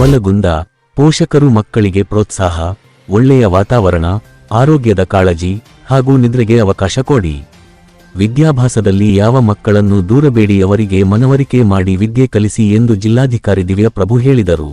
ನವಲಗುಂದ ಪೋಷಕರು ಮಕ್ಕಳಿಗೆ ಪ್ರೋತ್ಸಾಹ, ಒಳ್ಳೆಯ ವಾತಾವರಣ, ಆರೋಗ್ಯದ ಕಾಳಜಿ ಹಾಗೂ ನಿದ್ರೆಗೆ ಅವಕಾಶ ಕೊಡಿ. ವಿದ್ಯಾಭ್ಯಾಸದಲ್ಲಿ ಯಾವ ಮಕ್ಕಳನ್ನು ದೂರಬೇಡಿ ಅವರಿಗೆ ಮನವರಿಕೆ ಮಾಡಿ ವಿದ್ಯೆ ಕಲಿಸಿ ಎಂದು ಜಿಲ್ಲಾಧಿಕಾರಿ ದಿವ್ಯಪ್ರಭು ಹೇಳಿದರು.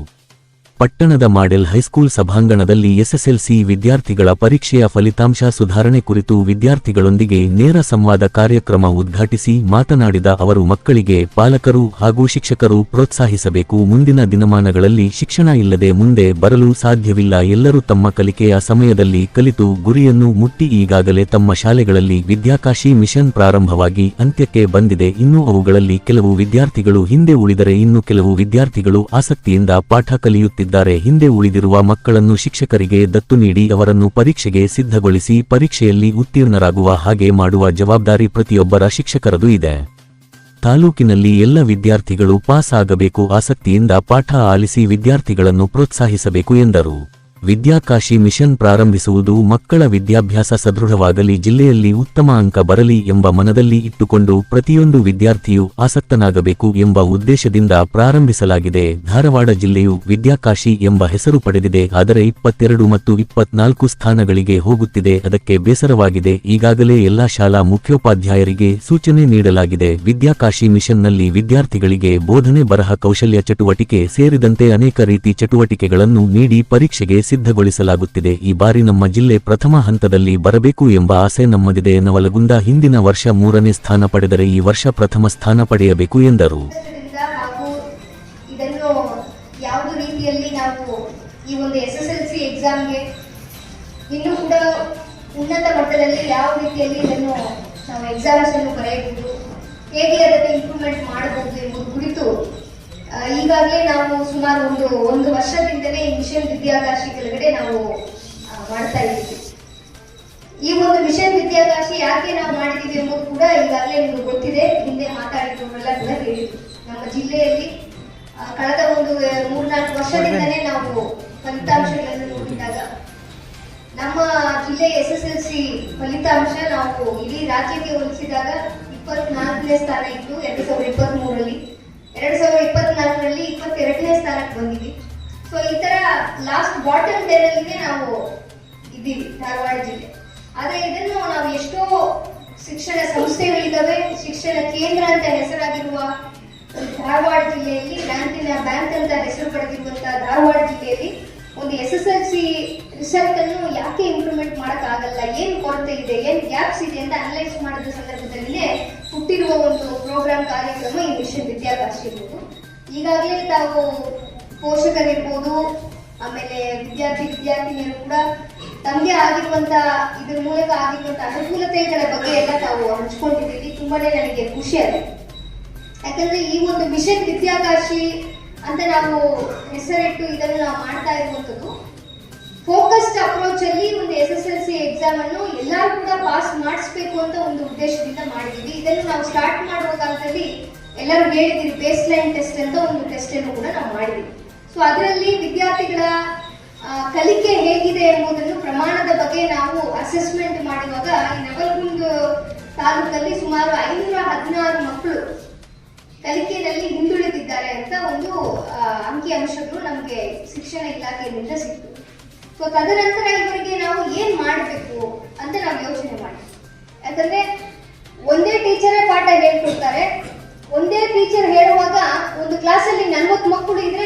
ಪಟ್ಟಣದ ಮಾಡೆಲ್ ಹೈಸ್ಕೂಲ್ ಸಭಾಂಗಣದಲ್ಲಿ ಎಸ್ಎಸ್ಎಲ್ಸಿ ವಿದ್ಯಾರ್ಥಿಗಳ ಪರೀಕ್ಷೆಯ ಫಲಿತಾಂಶ ಸುಧಾರಣೆ ಕುರಿತು ವಿದ್ಯಾರ್ಥಿಗಳೊಂದಿಗೆ ನೇರ ಸಂವಾದ ಕಾರ್ಯಕ್ರಮ ಉದ್ಘಾಟಿಸಿ ಮಾತನಾಡಿದ ಅವರು, ಮಕ್ಕಳಿಗೆ ಪಾಲಕರು ಹಾಗೂ ಶಿಕ್ಷಕರು ಪ್ರೋತ್ಸಾಹಿಸಬೇಕು. ಮುಂದಿನ ದಿನಮಾನಗಳಲ್ಲಿ ಶಿಕ್ಷಣ ಇಲ್ಲದೆ ಮುಂದೆ ಬರಲು ಸಾಧ್ಯವಿಲ್ಲ. ಎಲ್ಲರೂ ತಮ್ಮ ಕಲಿಕೆಯ ಸಮಯದಲ್ಲಿ ಕಲಿತು ಗುರಿಯನ್ನು ಮುಟ್ಟಿ ಈಗಾಗಲೇ ತಮ್ಮ ಶಾಲೆಗಳಲ್ಲಿ ವಿದ್ಯಾಕಾಶಿ ಮಿಷನ್ ಪ್ರಾರಂಭವಾಗಿ ಅಂತ್ಯಕ್ಕೆ ಬಂದಿದೆ. ಇನ್ನು ಅವುಗಳಲ್ಲಿ ಕೆಲವು ವಿದ್ಯಾರ್ಥಿಗಳು ಹಿಂದೆ ಉಳಿದರೆ ಇನ್ನು ಕೆಲವು ವಿದ್ಯಾರ್ಥಿಗಳು ಆಸಕ್ತಿಯಿಂದ ಪಾಠ ಕಲಿಯುತ್ತಿದ್ದಾರೆ. ಹಿಂದೆ ಉಳಿದಿರುವ ಮಕ್ಕಳನ್ನು ಶಿಕ್ಷಕರಿಗೆ ದತ್ತು ನೀಡಿ ಅವರನ್ನು ಪರೀಕ್ಷೆಗೆ ಸಿದ್ಧಗೊಳಿಸಿ ಪರೀಕ್ಷೆಯಲ್ಲಿ ಉತ್ತೀರ್ಣರಾಗುವ ಹಾಗೆ ಮಾಡುವ ಜವಾಬ್ದಾರಿ ಪ್ರತಿಯೊಬ್ಬರ ಶಿಕ್ಷಕರದು ಇದೆ. ತಾಲೂಕಿನಲ್ಲಿ ಎಲ್ಲ ವಿದ್ಯಾರ್ಥಿಗಳು ಪಾಸ್ ಆಗಬೇಕು ಆಸಕ್ತಿಯಿಂದ ಪಾಠ ಆಲಿಸಿ ವಿದ್ಯಾರ್ಥಿಗಳನ್ನು ಪ್ರೋತ್ಸಾಹಿಸಬೇಕು ಎಂದರು. ವಿದ್ಯಾಕಾಶಿ ಮಿಷನ್ ಪ್ರಾರಂಭಿಸುವುದು ಮಕ್ಕಳ ವಿದ್ಯಾಭ್ಯಾಸ ಸದೃಢವಾಗಲಿ, ಜಿಲ್ಲೆಯಲ್ಲಿ ಉತ್ತಮ ಅಂಕ ಬರಲಿ ಎಂಬ ಮನದಲ್ಲಿ ಇಟ್ಟುಕೊಂಡು ಪ್ರತಿಯೊಂದು ವಿದ್ಯಾರ್ಥಿಯು ಆಸಕ್ತನಾಗಬೇಕು ಎಂಬ ಉದ್ದೇಶದಿಂದ ಪ್ರಾರಂಭಿಸಲಾಗಿದೆ. ಧಾರವಾಡ ಜಿಲ್ಲೆಯು ವಿದ್ಯಾಕಾಶಿ ಎಂಬ ಹೆಸರು ಪಡೆದಿದೆ, ಆದರೆ ಇಪ್ಪತ್ತೆರಡು ಮತ್ತು ಇಪ್ಪತ್ನಾಲ್ಕು ಸ್ಥಾನಗಳಿಗೆ ಹೋಗುತ್ತಿದೆ. ಅದಕ್ಕೆ ಬೇಸರವಾಗಿದೆ. ಈಗಾಗಲೇ ಎಲ್ಲಾ ಶಾಲಾ ಮುಖ್ಯೋಪಾಧ್ಯಾಯರಿಗೆ ಸೂಚನೆ ನೀಡಲಾಗಿದೆ. ವಿದ್ಯಾಕಾಶಿ ಮಿಷನ್ನಲ್ಲಿ ವಿದ್ಯಾರ್ಥಿಗಳಿಗೆ ಬೋಧನೆ ಬರಹ ಕೌಶಲ್ಯ ಚಟುವಟಿಕೆ ಸೇರಿದಂತೆ ಅನೇಕ ರೀತಿ ಚಟುವಟಿಕೆಗಳನ್ನು ನೀಡಿ ಪರೀಕ್ಷೆಗೆ ಸಿದ್ಧಗೊಳಿಸಲಾಗುತ್ತಿದೆ ಈ ಬಾರಿ ನಮ್ಮ ಜಿಲ್ಲೆ ಪ್ರಥಮ ಹಂತದಲ್ಲಿ ಬರಬೇಕು ಎಂಬ ಆಸೆ ನಮ್ಮದಿದೆ ನವಲಗುಂದ ಹಿಂದಿನ ವರ್ಷ ಮೂರನೇ ಸ್ಥಾನ ಪಡೆದರೆ ಈ ವರ್ಷ ಪ್ರಥಮ ಸ್ಥಾನ ಪಡೆಯಬೇಕು ಎಂದರು. ಇನ್ನೂ ಕೂಡ ಉನ್ನತ ಮಟ್ಟದಲ್ಲಿ ಯಾವ ರೀತಿಯಲ್ಲಿ ಇದನ್ನು ನಾವು ಎಕ್ಸಾಮ್ಸ್ ಅನ್ನು ಬರೆಯಬಹುದು, ಹೇಗೆ ಅದನ್ನು ಇಂಪ್ರೂವ್ಮೆಂಟ್ ಮಾಡಬಹುದು ಎಂಬುದು ಕುರಿತು ಈಗಾಗಲೇ ನಾವು ಸುಮಾರು ಒಂದು ಒಂದು ವರ್ಷದಿಂದಲೇ ಮಿಷನ್ ವಿದ್ಯಾಕಾಶಿ ಕೆಳಗಡೆ ನಾವು ಮಾಡ್ತಾ ಇದ್ದೀವಿ. ಈ ಒಂದು ಮಿಷನ್ ವಿದ್ಯಾಕಾಶಿ ಯಾಕೆ ನಾವು ಮಾಡಿದೀವಿ ಎಂಬುದು ಕೂಡ ಈಗಾಗಲೇ ನಿಮ್ಗೆ ಗೊತ್ತಿದೆ. ಹಿಂದೆ ಮಾತಾಡಿದವರೆಲ್ಲ ಕೂಡ ಹೇಳಿದ್ವಿ ನಮ್ಮ ಜಿಲ್ಲೆಯಲ್ಲಿ ಕಳೆದ ಒಂದು ಮೂರ್ನಾಲ್ಕು ವರ್ಷದಿಂದಲೇ ನಾವು ಫಲಿತಾಂಶಗಳನ್ನು ನೋಡಿದಾಗ ನಮ್ಮ ಜಿಲ್ಲೆ ಎಸ್ ಎಸ್ ಎಲ್ ಸಿ ಫಲಿತಾಂಶ ನಾವು ಇಡೀ ರಾಜ್ಯಕ್ಕೆ ಹೋಲಿಸಿದಾಗ ಇಪ್ಪತ್ನಾಲ್ಕನೇ ಸ್ಥಾನ ಇತ್ತು, ಎರಡು ಸಾವಿರದ ಇಪ್ಪತ್ತ್ ಮೂರರಲ್ಲಿ ಎರಡು ಸಾವಿರದ ಇಪ್ಪತ್ನಾಲ್ಕರಲ್ಲಿ ಇಪ್ಪತ್ತೆರಡನೇ ಸ್ಥಾನಕ್ಕೆ ಬಂದಿದ್ವಿ. ಸೊ ಈ ತರ ಲಾಸ್ಟ್ ಬಾಟಮ್ ಟೆನ್ ನಾವು ಇದ್ದೀವಿ, ಧಾರವಾಡ ಜಿಲ್ಲೆ. ಆದ್ರೆ ಇದನ್ನು ನಾವು ಎಷ್ಟೋ ಶಿಕ್ಷಣ ಸಂಸ್ಥೆಗಳಿದ್ದಾವೆ, ಶಿಕ್ಷಣ ಕೇಂದ್ರ ಅಂತ ಹೆಸರಾಗಿರುವ ಧಾರವಾಡ ಜಿಲ್ಲೆಯಲ್ಲಿ, ಬ್ಯಾಂಕಿನ ಬ್ಯಾಂಕ್ ಅಂತ ಹೆಸರು ಪಡೆದಿರುವಂತಹ ಧಾರವಾಡ ಜಿಲ್ಲೆಯಲ್ಲಿ ಒಂದು S S L C result ಅನ್ನು ಯಾಕೆ ಇಂಪ್ರೂವ್ಮೆಂಟ್ ಮಾಡಕ್ಕಾಗಲ್ಲ, ಏನ್ ಕೊರತೆ ಇದೆ, ಏನ್ ಗ್ಯಾಪ್ಸ್ ಇದೆ ಅಂತ ಅನಲೈಸ್ ಮಾಡಿದ ಸಂದರ್ಭದಲ್ಲಿನೇ ಹುಟ್ಟಿರುವ ಒಂದು ಪ್ರೋಗ್ರಾಮ್ ಕಾರ್ಯಕ್ರಮ ಈ ಮಿಷನ್ ವಿದ್ಯಾಕಾಶಿ ಇರ್ಬೋದು ಈಗಾಗಲೇ ತಾವು ಪೋಷಕರಿರ್ಬೋದು, ಆಮೇಲೆ ವಿದ್ಯಾರ್ಥಿ ವಿದ್ಯಾರ್ಥಿನಿಯರು ಕೂಡ ತಮಗೆ ಆಗಿರುವಂತ ಇದ್ರ ಮೂಲಕ ಆಗಿರುವಂತ ಅನುಕೂಲತೆಗಳ ಬಗ್ಗೆ ಎಲ್ಲ ತಾವು ಹಂಚ್ಕೊಂಡಿದ್ದೀವಿ. ತುಂಬಾನೇ ನನಗೆ ಖುಷಿ ಆಗಿದೆ. ಯಾಕಂದ್ರೆ ಈ ಒಂದು ಮಿಷನ್ ವಿದ್ಯಾಕಾಶಿ ಅಂತ ನಾವು ಹೆಸರಿಟ್ಟು ಇದನ್ನು ನಾವು ಮಾಡ್ತಾ ಇರುವಂತದ್ದು ಫೋಕಸ್ಡ್ ಅಪ್ರೋಚ್ ಅಲ್ಲಿ ಒಂದು ಎಸ್ ಎಸ್ ಎಲ್ ಎಕ್ಸಾಮ್ ಅನ್ನು ಎಲ್ಲರೂ ಕೂಡ ಪಾಸ್ ಮಾಡಿಸ್ಬೇಕು ಅಂತ ಒಂದು ಉದ್ದೇಶದಿಂದ ಮಾಡಿದ್ವಿ ಇದನ್ನು ನಾವು ಸ್ಟಾರ್ಟ್ ಮಾಡುವ ಕಾಲದಲ್ಲಿ ಎಲ್ಲರೂ ಹೇಳಿದ್ದೀವಿ ಬೇಸ್ ಲೈನ್ ಟೆಸ್ಟ್ ಅಂತ ಒಂದು ಟೆಸ್ಟ್ ಅನ್ನು ಕೂಡ ನಾವು ಮಾಡಿದ್ವಿ ಸೊ ಅದರಲ್ಲಿ ವಿದ್ಯಾರ್ಥಿಗಳ ಕಲಿಕೆ ಹೇಗಿದೆ ಎಂಬುದನ್ನು ಪ್ರಮಾಣದ ಬಗ್ಗೆ ನಾವು ಅಸೆಸ್ಮೆಂಟ್ ಮಾಡುವಾಗ ಈ ನವಲಗುಂದ ತಾಲೂಕಲ್ಲಿ ಸುಮಾರು ಐನೂರ ಹದಿನಾರು ಮಕ್ಕಳು ಕಲಿಕೆಯಲ್ಲಿ ಹಿಂದುಳಿದಿದ್ದಾರೆ ಅಂತ ಒಂದು ಅಂಕಿ ಅಂಶಗಳು ನಮಗೆ ಶಿಕ್ಷಣ ಇಲಾಖೆಯಿಂದ ಸಿಕ್ತು ಸೊ ತದನಂತರ ಇವರಿಗೆ ನಾವು ಏನ್ ಮಾಡಬೇಕು ಅಂತ ನಾವು ಯೋಚನೆ ಮಾಡಿ ಯಾಕಂದ್ರೆ ಒಂದೇ ಟೀಚರೇ ಪಾಠ ಹೇಳ್ಕೊಡ್ತಾರೆ. ಒಂದೇ ಟೀಚರ್ ಹೇಳುವಾಗ ಒಂದು ಕ್ಲಾಸಲ್ಲಿ ನಲ್ವತ್ತು ಮಕ್ಕಳು ಇದ್ರೆ